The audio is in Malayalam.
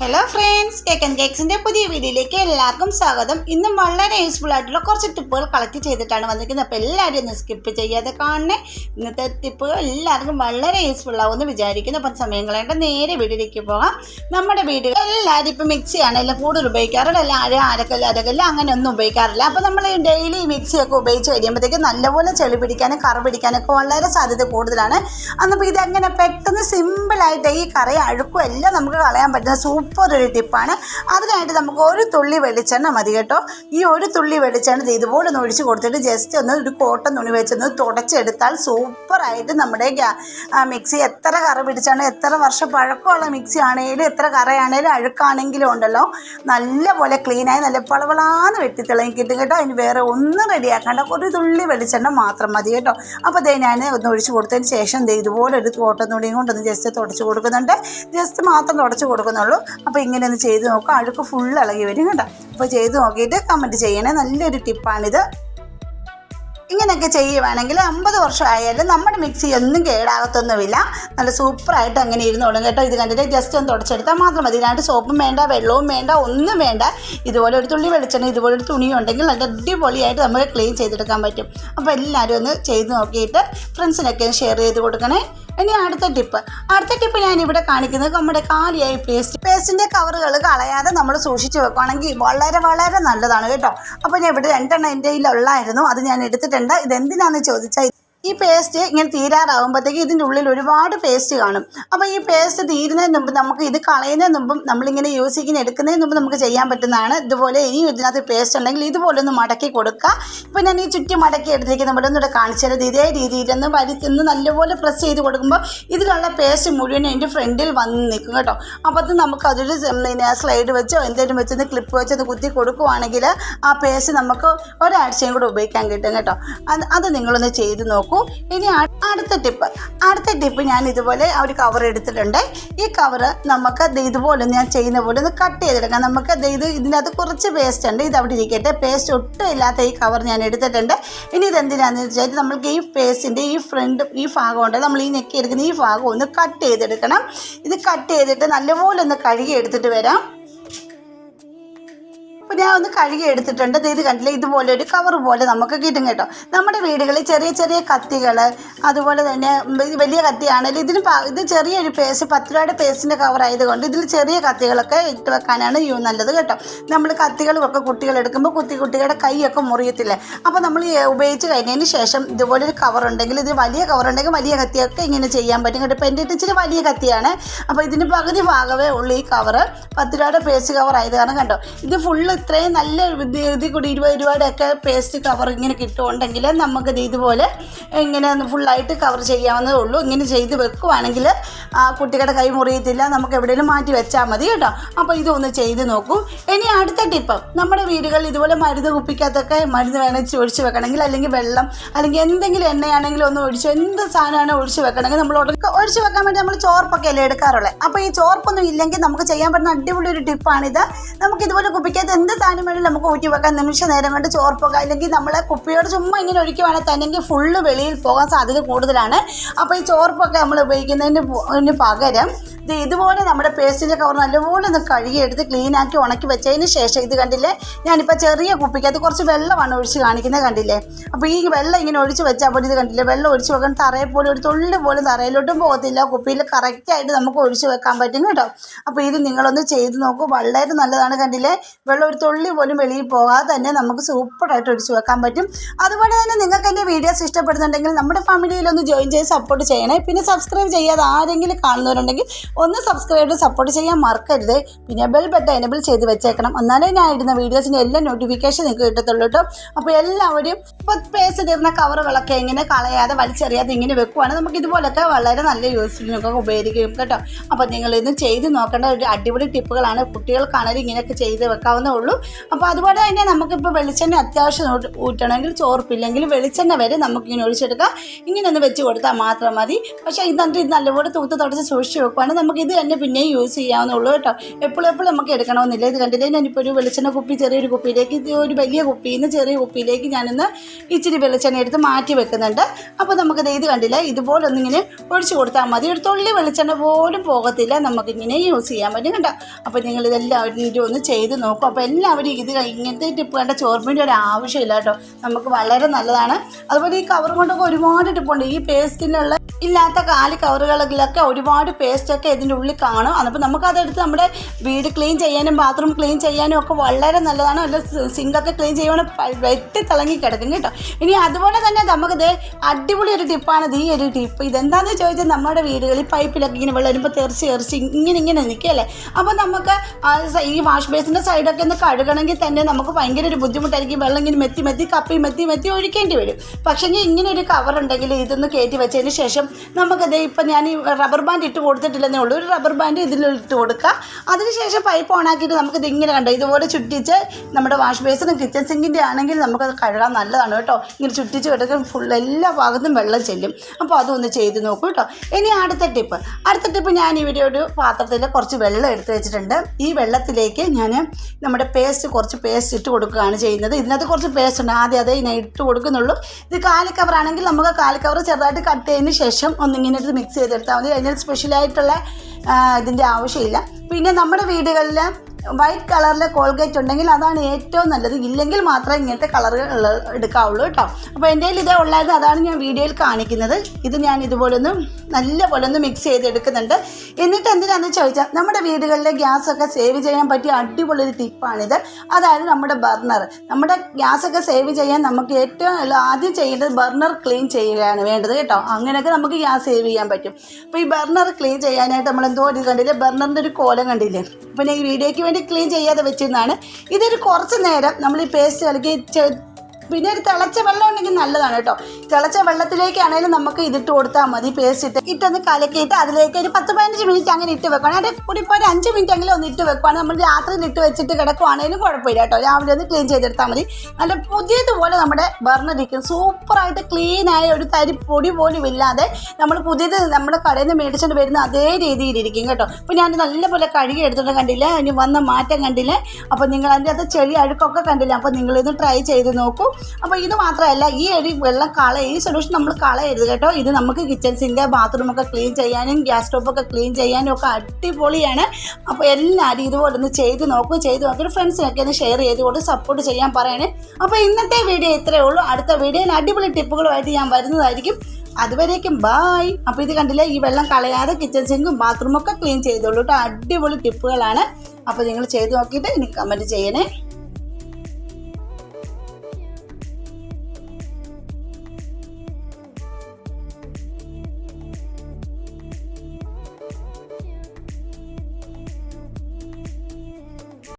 ഹലോ ഫ്രണ്ട്സ് കേക്ക് ആൻഡ് കേക്സിന്റെ പുതിയ വീഡിയോയിലേക്ക് എല്ലാവർക്കും സ്വാഗതം. ഇന്നും വളരെ യൂസ്ഫുൾ ആയിട്ടുള്ള കുറച്ച് ടിപ്പുകൾ കളക്ട് ചെയ്തിട്ടാണ് വന്നിരിക്കുന്നത്. അപ്പോൾ എല്ലാവരും ഒന്ന് സ്കിപ്പ് ചെയ്യാതെ കാണണേ. ഇന്നത്തെ ടിപ്പുകൾ എല്ലാവർക്കും വളരെ യൂസ്ഫുൾ ആവുമെന്ന് വിചാരിക്കുന്നു. അപ്പം സമയം കളയേണ്ട നേരെ വീട്ടിലേക്ക് പോകാം. നമ്മുടെ വീട് എല്ലാവരും ഇപ്പം മിക്സിയാണ് എല്ലാം കൂടുതൽ ഉപയോഗിക്കാറുണ്ട് എല്ലാം അര അരക്കല്ല് അങ്ങനെ ഒന്നും ഉപയോഗിക്കാറില്ല. അപ്പോൾ നമ്മൾ ഡെയിലി മിക്സിയൊക്കെ ഉപയോഗിച്ച് കഴിയുമ്പോഴത്തേക്ക് നല്ലപോലെ ചെളി പിടിക്കാനും കറ പിടിക്കാനൊക്കെ വളരെ സാധ്യത കൂടുതലാണ്. അന്നപ്പോൾ ഇതങ്ങനെ പെട്ടെന്ന് സിമ്പിളായിട്ട് ഈ കറി അഴുക്കും എല്ലാം നമുക്ക് കളയാൻ പറ്റുന്ന സൂപ്പർ ഒരു ടിപ്പാണ്. അതിനായിട്ട് നമുക്ക് ഒരു തുള്ളി വെളിച്ചെണ്ണ മതി കേട്ടോ. ഈ ഒരു തുള്ളി വെളിച്ചെണ്ണ ഇതുപോലെ ഒന്ന് ഒഴിച്ച് കൊടുത്തിട്ട് ജസ്റ്റ് ഒന്ന് ഒരു കോട്ടൺ തുണി വെച്ചൊന്ന് തുടച്ചെടുത്താൽ സൂപ്പറായിട്ട് നമ്മുടെ മിക്സി എത്ര കറ പിടിച്ചാണ് എത്ര വർഷം പഴക്കമുള്ള മിക്സി ആണെങ്കിലും എത്ര കറയാണേലും അഴുക്കാണെങ്കിലും ഉണ്ടല്ലോ. നല്ലപോലെ ക്ലീനായി നല്ല പളവളാന്ന് വെട്ടിത്തിളങ്ങി കിട്ടും കേട്ടോ. അതിന് വേറെ ഒന്നും റെഡിയാക്കേണ്ട. ഒരു തുള്ളി വെളിച്ചെണ്ണ മാത്രം മതി കേട്ടോ. അപ്പോൾ ദേ ഞാൻ ഒന്ന് ഒഴിച്ച് കൊടുത്തതിന് ശേഷം ഇതുപോലെ ഒരു കോട്ടൺ തുണിയും കൊണ്ടൊന്ന് ജസ്റ്റ് തുടച്ച് കൊടുക്കുന്നുണ്ട്. ജസ്റ്റ് മാത്രം തുടച്ച് കൊടുക്കുന്നുള്ളൂ. അപ്പോൾ ഇങ്ങനെ ഒന്ന് ചെയ്ത് നോക്കുക അഴുക്ക് ഫുൾ ഇളകി വരും കേട്ടോ. അപ്പോൾ ചെയ്ത് നോക്കിയിട്ട് കമന്റ് ചെയ്യണേ. നല്ലൊരു ടിപ്പാണിത് ഇങ്ങനെയൊക്കെ ചെയ്യുവാണെങ്കിൽ അമ്പത് വർഷമായാലും നമ്മുടെ മിക്സി ഒന്നും കേടാകത്തൊന്നുമില്ല. നല്ല സൂപ്പറായിട്ട് അങ്ങനെ ഇരുന്നോളും കേട്ടോ. ഇത് കണ്ടിട്ട് ജസ്റ്റ് ഒന്ന് തുടച്ചെടുത്താൽ മാത്രം മതി. ഇതിനായിട്ട് സോപ്പും വേണ്ട വെള്ളവും വേണ്ട ഒന്നും വേണ്ട. ഇതുപോലെ ഒരു തുള്ളി വെളിച്ചെണ്ണ ഇതുപോലെ ഒരു തുണിയും ഉണ്ടെങ്കിൽ നല്ല അടിപൊളിയായിട്ട് നമുക്ക് ക്ലീൻ ചെയ്തെടുക്കാൻ പറ്റും. അപ്പോൾ എല്ലാവരും ഒന്ന് ചെയ്ത് നോക്കിയിട്ട് ഫ്രണ്ട്സിനൊക്കെ ഷെയർ ചെയ്ത് കൊടുക്കണേ. ഇനി അടുത്ത ടിപ്പ് അടുത്ത ടിപ്പ് ഞാൻ ഇവിടെ കാണിക്കുന്നത് നമ്മുടെ കാലിയായി പേസ്റ്റ് പേസ്റ്റിന്റെ കവറുകൾ കളയാതെ നമ്മൾ സൂക്ഷിച്ച് വെക്കുകയാണെങ്കിൽ വളരെ വളരെ നല്ലതാണ് കേട്ടോ. അപ്പോൾ ഞാൻ ഇവിടെ രണ്ടെണ്ണം എന്റെ കയ്യിലുള്ളായിരുന്നു. അത് ഞാൻ എടുത്തിട്ടുണ്ട്. ഇതെന്തിനാണെന്ന് ചോദിച്ചാൽ ഈ പേസ്റ്റ് ഇങ്ങനെ തീരാറാകുമ്പോഴത്തേക്ക് ഇതിന്റെ ഉള്ളിൽ ഒരുപാട് പേസ്റ്റ് കാണും. അപ്പോൾ ഈ പേസ്റ്റ് തീരുന്നതിന് മുമ്പ് നമുക്ക് ഇത് കളയുന്നതിന് മുമ്പും നമ്മളിങ്ങനെ യൂസ് ചെയ്യുന്ന എടുക്കുന്നതിന് മുമ്പ് നമുക്ക് ചെയ്യാൻ പറ്റുന്നതാണ്. ഇതുപോലെ ഇനിയും ഇതിനകത്ത് പേസ്റ്റ് ഉണ്ടെങ്കിൽ ഇതുപോലെ ഒന്ന് മടക്കി കൊടുക്കുക. ഇപ്പോൾ ഞാൻ ഈ ചുറ്റി മടക്കി എടുത്തേക്ക് ഇവിടെ ഒന്നുകൂടെ കാണിച്ചത് ഇതേ രീതിയിൽ ഒന്ന് വലിച്ചൊന്ന് നല്ലപോലെ പ്രസ് ചെയ്ത് കൊടുക്കുമ്പോൾ ഇതിലുള്ള പേസ്റ്റ് മുഴുവൻ എന്റെ ഫ്രണ്ടിൽ വന്ന് നിൽക്കും കേട്ടോ. അപ്പോൾ അത് നമുക്ക് അതൊരു പിന്നെ സ്ലൈഡ് വെച്ചോ എന്തെങ്കിലും വെച്ചൊന്ന് ക്ലിപ്പ് വെച്ചൊന്ന് കുത്തി കൊടുക്കുവാണെങ്കിൽ ആ പേസ്റ്റ് നമുക്ക് ഒരാഴ്ചയും കൂടെ ഉപയോഗിക്കാൻ കിട്ടും കേട്ടോ. അത് അത് നിങ്ങളൊന്ന് ചെയ്ത് നോക്കൂ. ഇനി അടുത്ത ടിപ്പ് അടുത്ത ടിപ്പ് ഞാൻ ഇതുപോലെ ഒരു കവർ എടുത്തിട്ടുണ്ട്. ഈ കവർ നമുക്ക് ഇതുപോലെ ഞാൻ ചെയ്യുന്ന പോലെ ഒന്ന് കട്ട് ചെയ്തെടുക്കാം. നമുക്ക് ഇത് ഇതിനകത്ത് കുറച്ച് പേസ്റ്റ് ഉണ്ട്. ഇത് അവിടെ ഇരിക്കട്ടെ. പേസ്റ്റ് ഒട്ടും ഇല്ലാത്ത ഈ കവർ ഞാൻ എടുത്തിട്ടുണ്ട്. ഇനി ഇതെന്തിനാന്ന് വെച്ചാൽ നമ്മൾക്ക് ഈ പേസ്റ്റിന്റെ ഈ ഫ്രണ്ട് ഈ ഭാഗം ഉണ്ട് നമ്മൾ ഈ നെക്കി എടുക്കുന്ന ഈ ഭാഗം ഒന്ന് കട്ട് ചെയ്തെടുക്കണം. ഇത് കട്ട് ചെയ്തിട്ട് നല്ലപോലെ ഒന്ന് കഴുകി എടുത്തിട്ട് വരാം. അപ്പോൾ ഞാൻ ഒന്ന് കഴുകി എടുത്തിട്ടുണ്ട്. ഇത് കണ്ടില്ലേ? ഇതുപോലെ ഒരു കവർ പോലെ നമുക്ക് കിട്ടും കേട്ടോ. നമ്മുടെ വീടുകളിൽ ചെറിയ ചെറിയ കത്തികൾ അതുപോലെ തന്നെ വലിയ കത്തിയാണെങ്കിലും ഇതിന് ഇത് ചെറിയൊരു പേസ് പത്ത് രൂപയുടെ പേസ്റ്റിന്റെ കവർ ആയതുകൊണ്ട് ഇതിൽ ചെറിയ കത്തികളൊക്കെ ഇട്ട് വെക്കാനാണ് യൂ നല്ലത് കേട്ടോ. നമ്മൾ കത്തികളൊക്കെ കുട്ടികൾ എടുക്കുമ്പോൾ കുത്തി കുട്ടികളുടെ കൈയൊക്കെ മുറിയത്തില്ലേ? അപ്പോൾ നമ്മൾ ഉപയോഗിച്ച് കഴിഞ്ഞതിന് ശേഷം ഇതുപോലെ ഒരു കവർ ഉണ്ടെങ്കിൽ ഇത് വലിയ കവർ ഉണ്ടെങ്കിൽ വലിയ കത്തിയൊക്കെ ഇങ്ങനെ ചെയ്യാൻ പറ്റും കേട്ടോ. ഇപ്പോൾ എന്റെ ഇച്ചിരി വലിയ കത്തിയാണ്. അപ്പോൾ ഇതിന് പകുതി ഭാഗമേ ഉള്ളൂ ഈ കവർ പത്ത് രൂപയുടെ പേസ്റ്റ് കവർ ആയത് കാരണം കണ്ടോ? ഇത് ഫുള്ള് ഇത്രയും നല്ല ധൃതി കൂടി ഇരുപത് രൂപയുടെ ഒക്കെ പേസ്റ്റ് കവർ ഇങ്ങനെ കിട്ടുമുണ്ടെങ്കിൽ നമുക്ക് ഇത് ഇതുപോലെ ഇങ്ങനെ ഫുള്ളായിട്ട് കവർ ചെയ്യാവുന്നതേ ഉള്ളൂ. ഇങ്ങനെ ചെയ്ത് വെക്കുവാണെങ്കിൽ ആ കുട്ടികളുടെ കൈ മുറിയത്തില്ല. നമുക്ക് എവിടെയെങ്കിലും മാറ്റി വെച്ചാൽ മതി കേട്ടോ. അപ്പോൾ ഇതൊന്ന് ചെയ്ത് നോക്കൂ. ഇനി അടുത്ത ടിപ്പ് നമ്മുടെ വീടുകളിൽ ഇതുപോലെ മരുന്ന് കുപ്പിക്കകത്തൊക്കെ മരുന്ന് വേണമെങ്കിൽ ഒഴിച്ച് വെക്കണമെങ്കിൽ അല്ലെങ്കിൽ വെള്ളം അല്ലെങ്കിൽ എന്തെങ്കിലും എണ്ണയാണെങ്കിലും ഒന്ന് ഒഴിച്ച് എന്ത് സാധനമാണ് ഒഴിച്ച് വെക്കണമെങ്കിൽ നമ്മൾ ഉടനെ ഒഴിച്ച് വെക്കാൻ വേണ്ടി നമ്മൾ ചോർപ്പൊക്കെ അല്ലേ എടുക്കാറുള്ളത് അപ്പോൾ ഈ ചോർപ്പൊന്നും ഇല്ലെങ്കിൽ നമുക്ക് ചെയ്യാൻ പറ്റുന്ന അടിപൊളി ഒരു ടിപ്പാണിത് നമുക്ക് ഇതുപോലെ കുപ്പിക്കകത്ത് എന്ത് സാധനം വേണമെങ്കിലും നമുക്ക് ഊറ്റി വെക്കാൻ നിമിഷ നേരം കൊണ്ട് ചോർപ്പൊക്കെ അല്ലെങ്കിൽ നമ്മളെ കുപ്പിയോട് ചുമ്മാ ഇങ്ങനെ ഒഴിക്കുവാണെങ്കിൽ തന്നെ ഫുള്ള് വെളിയിൽ പോകാൻ സാധ്യത കൂടുതലാണ്. അപ്പോൾ ഈ ചോർപ്പൊക്കെ നമ്മൾ ഉപയോഗിക്കുന്നതിന് പകരം ഇത് ഇതുപോലെ നമ്മുടെ പേസ്റ്റിന്റെ കവർ നല്ലപോലെ ഒന്ന് കഴുകിയെടുത്ത് ക്ലീനാക്കി ഉണക്കി വെച്ചതിന് ശേഷം ഇത് കണ്ടില്ലേ? ഞാനിപ്പോൾ ചെറിയ കുപ്പിക്കകത്ത് കുറച്ച് വെള്ളമാണ് ഒഴിച്ച് കാണിക്കുന്നത് കണ്ടില്ലേ? അപ്പോൾ ഈ വെള്ളം ഇങ്ങനെ ഒഴിച്ച് വെച്ചാൽ പോലും ഇത് കണ്ടില്ലേ? വെള്ളം ഒഴിച്ച് വെക്കാൻ തറയിൽ പോലും ഒരു തുള്ളി പോലും തറയിലോട്ടും പോകത്തില്ല. കുപ്പിയിൽ കറക്റ്റായിട്ട് നമുക്ക് ഒഴിച്ച് വെക്കാൻ പറ്റും കേട്ടോ. അപ്പോൾ ഇത് നിങ്ങളൊന്ന് ചെയ്ത് നോക്കൂ. വളരെ നല്ലതാണ് കണ്ടില്ലേ? വെള്ളം ഒരു തുള്ളി പോലും വെളിയിൽ പോകാതെ തന്നെ നമുക്ക് സൂപ്പറായിട്ട് ഒഴിച്ച് വെക്കാൻ പറ്റും. അതുപോലെ തന്നെ നിങ്ങൾക്ക് എന്റെ വീഡിയോസ് ഇഷ്ടപ്പെടുന്നുണ്ടെങ്കിൽ നമ്മുടെ ഫാമിലിയിലൊന്ന് ജോയിൻ ചെയ്ത് സപ്പോർട്ട് ചെയ്യണേ. പിന്നെ സബ്സ്ക്രൈബ് ചെയ്യാതെ ആരെങ്കിലും കാണുന്നവരുണ്ടെങ്കിൽ ഒന്ന് സബ്സ്ക്രൈബ് ചെയ്ത് സപ്പോർട്ട് ചെയ്യാൻ മറക്കരുത്. പിന്നെ ബെൽ ബട്ടൺ എനബിൾ ചെയ്ത് വെച്ചേക്കണം. എന്നാലേ ഞാൻ ഇടുന്ന വീഡിയോസിന്റെ എല്ലാ നോട്ടിഫിക്കേഷൻ നിങ്ങൾക്ക് കിട്ടത്തുള്ളൂ കേട്ടോ. അപ്പോൾ എല്ലാവരും ഇപ്പോൾ പേസ് തീർന്ന കവറുകളൊക്കെ എങ്ങനെ കളയാതെ വലിച്ചെറിയാതെ ഇങ്ങനെ വെക്കുവാണെങ്കിൽ നമുക്ക് ഇതുപോലൊക്കെ വളരെ നല്ല യൂസ്ഫുള്ളൊക്കെ ഉപയോഗിക്കും കേട്ടോ. അപ്പോൾ നിങ്ങൾ ഇന്ന് ചെയ്ത് നോക്കേണ്ട ഒരു അടിപൊളി ടിപ്പുകളാണ് കുട്ടികൾക്കാണെങ്കിലും ഇങ്ങനെയൊക്കെ ചെയ്ത് വെക്കാവുന്നേ ഉള്ളൂ. അപ്പോൾ അതുപോലെ തന്നെ നമുക്കിപ്പോൾ വെളിച്ചെണ്ണ അത്യാവശ്യം ഊറ്റണമെങ്കിൽ ചോർപ്പില്ലെങ്കിൽ വെളിച്ചെണ്ണ വരെ നമുക്കിങ്ങനെ ഒഴിച്ചെടുക്കാം. ഇങ്ങനെ ഒന്ന് വെച്ച് കൊടുത്താൽ മാത്രം മതി. പക്ഷേ ഇത് എന്നിട്ട് ഇത് നല്ലപോലെ തൂത്ത് തുടച്ച് സൂക്ഷിച്ച് വെക്കുവാണെങ്കിൽ നമുക്ക് ഇത് തന്നെ പിന്നെയും യൂസ് ചെയ്യാവുന്നുള്ളൂ കേട്ടോ. എപ്പോഴും എപ്പോഴും നമുക്ക് എടുക്കണമെന്നില്ല. ഇത് കണ്ടില്ലേ? ഞാനിപ്പോൾ ഒരു വെളിച്ചെണ്ണ കുപ്പി ചെറിയൊരു കുപ്പിയിലേക്ക് ഇത് ഒരു വലിയ കുപ്പിയിൽ നിന്ന് ചെറിയ കുപ്പിയിലേക്ക് ഞാനിന്ന് ഇച്ചിരി വെളിച്ചെണ്ണ എടുത്ത് മാറ്റി വെക്കുന്നുണ്ട്. അപ്പോൾ നമുക്ക് ഇത് കണ്ടില്ല? ഇതുപോലെ ഒന്നിങ്ങനെ ഒഴിച്ചു കൊടുത്താൽ മതി. ഒരു തുള്ളി വെളിച്ചെണ്ണ പോലും പോകത്തില്ല. നമുക്കിങ്ങനെ യൂസ് ചെയ്യാൻ പറ്റും കേട്ടോ. അപ്പോൾ നിങ്ങൾ ഇതെല്ലാവരും ഒന്ന് ചെയ്ത് നോക്കും. അപ്പോൾ എല്ലാവരും ഇത് ഇങ്ങനത്തെ ടിപ്പ് കണ്ട ചോർപ്പിന്റെ ഒരു ആവശ്യമില്ല കേട്ടോ. നമുക്ക് വളരെ നല്ലതാണ്. അതുപോലെ ഈ കവർ കൊണ്ടൊക്കെ ഒരുപാട് ടിപ്പുണ്ട് ഈ പേസ്റ്റിനുള്ള ഇല്ലാത്ത കാൽ കവറുകളിലൊക്കെ ഒരുപാട് പേസ്റ്റൊക്കെ ഇതിന്റെ ഉള്ളിൽ കാണും. അപ്പോൾ നമുക്കതെടുത്ത് നമ്മുടെ വീട് ക്ലീൻ ചെയ്യാനും ബാത്റൂം ക്ലീൻ ചെയ്യാനും ഒക്കെ വളരെ നല്ലതാണ്. അല്ല സിങ്കൊക്കെ ക്ലീൻ ചെയ്യുവാണെങ്കിൽ വെട്ടി തിളങ്ങി കിടക്കും കേട്ടോ. ഇനി അതുപോലെ തന്നെ നമുക്കിത് അടിപൊളി ഒരു ടിപ്പാണ് ഈ ഒരു ടിപ്പ് ഇതെന്താണെന്ന് ചോദിച്ചാൽ നമ്മുടെ വീടുകളിൽ പൈപ്പിലൊക്കെ ഇങ്ങനെ വെള്ളം വരുമ്പോൾ തെറിച്ച് തെറിച്ച് ഇങ്ങനെ ഇങ്ങനെ നിൽക്കുകയല്ലേ? അപ്പോൾ നമുക്ക് ഈ വാഷ് ബേസിന്റെ സൈഡൊക്കെ ഒന്ന് കഴുകണമെങ്കിൽ തന്നെ നമുക്ക് ഭയങ്കര ഒരു ബുദ്ധിമുട്ടായിരിക്കും. വെള്ളം ഇങ്ങനെ മെത്തി മെത്തി കപ്പി മെത്തി മെത്തി ഒഴിക്കേണ്ടി വരും. പക്ഷേ ഇങ്ങനെ ഒരു കവർ ഉണ്ടെങ്കിൽ ഇതൊന്ന് കയറ്റി വെച്ചതിന് ശേഷം നമുക്കത് ഇപ്പം ഞാൻ ഈ റബ്ബർ ബാൻഡ് ഇട്ട് കൊടുത്തിട്ടില്ലെന്നേ ഉള്ളൂ. ഒരു റബ്ബർ ബാൻഡ് ഇതിൽ ഇട്ട് കൊടുക്കുക. അതിനുശേഷം പൈപ്പ് ഓണാക്കിയിട്ട് നമുക്ക് ഇതിങ്ങനെ കണ്ടോ? ഇതുപോലെ ചുറ്റിച്ച് നമ്മുടെ വാഷ് ബേസിനും കിച്ചൺ സിങ്കിന്റെ ആണെങ്കിൽ അത് കഴുകാൻ നല്ലതാണ് കേട്ടോ. ഇങ്ങനെ ചുറ്റിച്ച് കിടക്കും ഫുൾ എല്ലാ ഭാഗത്തും വെള്ളം ചെല്ലും. അപ്പോൾ അതൊന്ന് ചെയ്ത് നോക്കൂ കേട്ടോ. ഇനി അടുത്ത ടിപ്പ്. അടുത്ത ടിപ്പ് ഞാൻ ഇവിടെ ഒരു പാത്രത്തിൽ കുറച്ച് വെള്ളം എടുത്ത് വെച്ചിട്ടുണ്ട്. ഈ വെള്ളത്തിലേക്ക് ഞാൻ നമ്മുടെ പേസ്റ്റ് കുറച്ച് പേസ്റ്റ് ഇട്ട് കൊടുക്കുകയാണ് ചെയ്യുന്നത്. ഇതിനകത്ത് കുറച്ച് പേസ്റ്റ് ഉണ്ട്. ആദ്യം അതേ ഇട്ട് കൊടുക്കുന്നുള്ളൂ. ഇത് കാലിക്കവറാണെങ്കിൽ കവറാണെങ്കിൽ നമുക്ക് കാലിക്കവർ കവർ ചെറുതായിട്ട് കട്ട് ചെയ്തതിന് ശേഷം ഒന്നിങ്ങനെ ഇത് മിക്സ് ചെയ്തെടുത്താൽ മതി. അതിന് സ്പെഷ്യലായിട്ടുള്ള ഇതിന്റെ ആവശ്യമില്ല. പിന്നെ നമ്മുടെ വീടുകളിൽ വൈറ്റ് കളറിലെ കോൾഗേറ്റ് ഉണ്ടെങ്കിൽ അതാണ് ഏറ്റവും നല്ലത്. ഇല്ലെങ്കിൽ മാത്രമേ ഇങ്ങനത്തെ കളറുകൾ എടുക്കാവുള്ളൂ കേട്ടോ. അപ്പോൾ എന്റെ കയ്യിൽ ഇതേ ഉള്ളത് അതാണ് ഞാൻ വീഡിയോയിൽ കാണിക്കുന്നത്. ഇത് ഞാൻ ഇതുപോലെ ഒന്ന് നല്ല പോലെ ഒന്ന് മിക്സ് ചെയ്തെടുക്കുന്നുണ്ട്. എന്നിട്ട് എന്തിനാണെന്ന് ചോദിച്ചാൽ നമ്മുടെ വീടുകളിലെ ഗ്യാസൊക്കെ സേവ് ചെയ്യാൻ പറ്റിയ അടിപൊളി ഒരു ടിപ്പാണിത് അതായത് നമ്മുടെ ബർണർ. നമ്മുടെ ഗ്യാസൊക്കെ സേവ് ചെയ്യാൻ നമുക്ക് ഏറ്റവും ആദ്യം ചെയ്യേണ്ടത് ബർണർ ക്ലീൻ ചെയ്യുകയാണ് വേണ്ടത് കേട്ടോ. അങ്ങനെയൊക്കെ നമുക്ക് ഗ്യാസ് സേവ് ചെയ്യാൻ പറ്റും. അപ്പോൾ ഈ ബർണർ ക്ലീൻ ചെയ്യാനായിട്ട് നമ്മൾ എന്തോ ഒരു കണ്ടില്ലേ? ബർണറിന്റെ ഒരു കോലം കണ്ടില്ലേ? പിന്നെ ഈ വീഡിയോയ്ക്ക് വേണ്ടി ക്ലീൻ ചെയ്യാതെ വെച്ചിരുന്നതാണ് ഇതൊരു കുറച്ച് നേരം നമ്മൾ ഈ പേസ്റ്റ് ചെ- പിന്നെ ഒരു തിളച്ച വെള്ളം ഉണ്ടെങ്കിൽ നല്ലതാണ് കേട്ടോ. തിളച്ച വെള്ളത്തിലേക്കാണെങ്കിലും നമുക്ക് ഇതിട്ട് കൊടുത്താൽ മതി പേസ്റ്റ് ഇട്ട്. ഇട്ടൊന്ന് കലക്കിയിട്ട് അതിലേക്ക് ഒരു പത്ത് പതിനഞ്ച് മിനിറ്റ് അങ്ങനെ ഇട്ട് വെക്കണം. അതിന്റെ കൂടി ഇപ്പോൾ ഒരു അഞ്ച് മിനിറ്റ് എങ്കിലും ഒന്ന് ഇട്ട് വെക്കുവാണെങ്കിൽ നമ്മൾ രാത്രി ഇട്ട് വെച്ചിട്ട് കിടക്കുവാണെങ്കിലും കുഴപ്പമില്ല കേട്ടോ. രാവിലെ ഒന്ന് ക്ലീൻ ചെയ്തെടുത്താൽ മതി. നല്ല പുതിയതുപോലെ നമ്മുടെ ബർണർ ഇരിക്കും സൂപ്പറായിട്ട് ക്ലീനായ ഒരു തരി പൊടി പോലും ഇല്ലാതെ നമ്മൾ പുതിയത് നമ്മുടെ കടയിൽ നിന്ന് മേടിച്ചുകൊണ്ട് വരുന്ന അതേ രീതിയിലിരിക്കും കേട്ടോ. അപ്പോൾ ഞാൻ നല്ലപോലെ കഴുകി എടുത്തിട്ട് കണ്ടില്ല. അതിന് വന്ന മാറ്റം കണ്ടില്ല. അപ്പോൾ നിങ്ങൾ അതിന്റെ അകത്ത് ചെളി അഴുക്കൊക്കെ കണ്ടില്ല. അപ്പോൾ നിങ്ങളിത് ട്രൈ ചെയ്ത് നോക്കൂ. അപ്പോൾ ഇത് മാത്രമല്ല ഈ ഒരു വെള്ളം കള ഈ സൊല്യൂഷൻ നമ്മൾ കളയരുത് കേട്ടോ. ഇത് നമുക്ക് കിച്ചൺ സിങ്ക് ബാത്റൂമൊക്കെ ക്ലീൻ ചെയ്യാനും ഗ്യാസ് സ്റ്റോപ്പൊക്കെ ക്ലീൻ ചെയ്യാനും ഒക്കെ അടിപൊളിയാണ്. അപ്പോൾ എല്ലാവരും ഇതുപോലെ ഒന്ന് ചെയ്ത് നോക്കും ചെയ്ത് നോക്കിയിട്ട് ഫ്രണ്ട്സിനൊക്കെ ഒന്ന് ഷെയർ ചെയ്ത് കൊണ്ട് സപ്പോർട്ട് ചെയ്യാൻ പറയണേ. അപ്പോൾ ഇന്നത്തെ വീഡിയോ ഇത്രയേ ഉള്ളൂ. അടുത്ത വീഡിയോയിൽ അടിപൊളി ടിപ്പുകളുമായിട്ട് ഞാൻ വരുന്നതായിരിക്കും. അതുവരേക്കും ബായ് അപ്പോൾ ഇത് കണ്ടില്ലേ ഈ വെള്ളം കളയാതെ കിച്ചൺ സിങ്കും ബാത്റൂമൊക്കെ ക്ലീൻ ചെയ്തോളൂ കേട്ടോ. അടിപൊളി ടിപ്പുകളാണ് അപ്പോൾ നിങ്ങൾ ചെയ്ത് നോക്കിയിട്ട് എനിക്ക് കമന്റ് ചെയ്യണേ.